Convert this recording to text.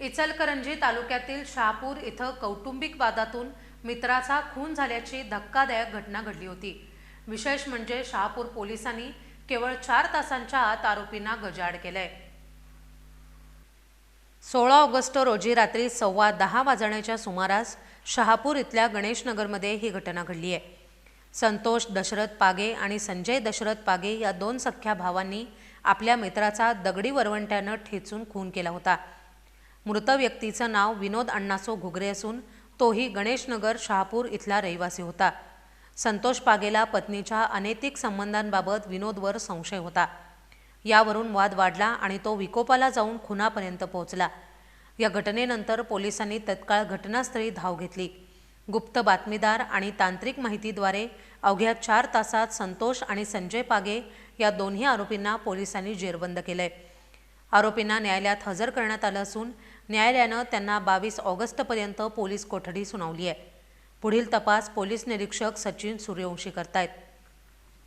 इचलकरंजी तालुक्यातील शहापूर इथं कौटुंबिक वादातून मित्राचा खून झाल्याची धक्कादायक घटना घडली होती. विशेष म्हणजे शहापूर पोलिसांनी केवळ चार तासांच्या आत आरोपींना गजाड केलंय. सोळा ऑगस्ट रोजी रात्री सव्वा दहा वाजण्याच्या सुमारास शहापूर इथल्या गणेशनगरमध्ये ही घटना घडली आहे संतोष दशरथ पागे आणि संजय दशरथ पागे या दोन सख्ख्या भावांनी आपल्या मित्राचा दगडी वरवंट्यानं ठेचून खून केला होता. मृत व्यक्तीचं नाव विनोद अण्णासो घुगरे असून तोही गणेशनगर शहापूर इथला रहिवासी होता. संतोष पागेला पत्नीच्या अनैतिक संबंधांबाबत विनोदवर संशय होता. यावरून वाद वाढला आणि तो विकोपाला जाऊन खुनापर्यंत पोहोचला. या घटनेनंतर पोलिसांनी तत्काळ घटनास्थळी धाव घेतली. गुप्त बातमीदार आणि तांत्रिक माहितीद्वारे अवघ्या चार तासात संतोष आणि संजय पागे या दोन्ही आरोपींना पोलिसांनी जेरबंद केलंय. आरोपींना न्यायालयात हजर करण्यात आलं असून न्यायालयानं त्यांना बावीस ऑगस्टपर्यंत पोलीस कोठडी सुनावली आहे. पुढील तपास पोलीस निरीक्षक सचिन सूर्यवंशी करतायत.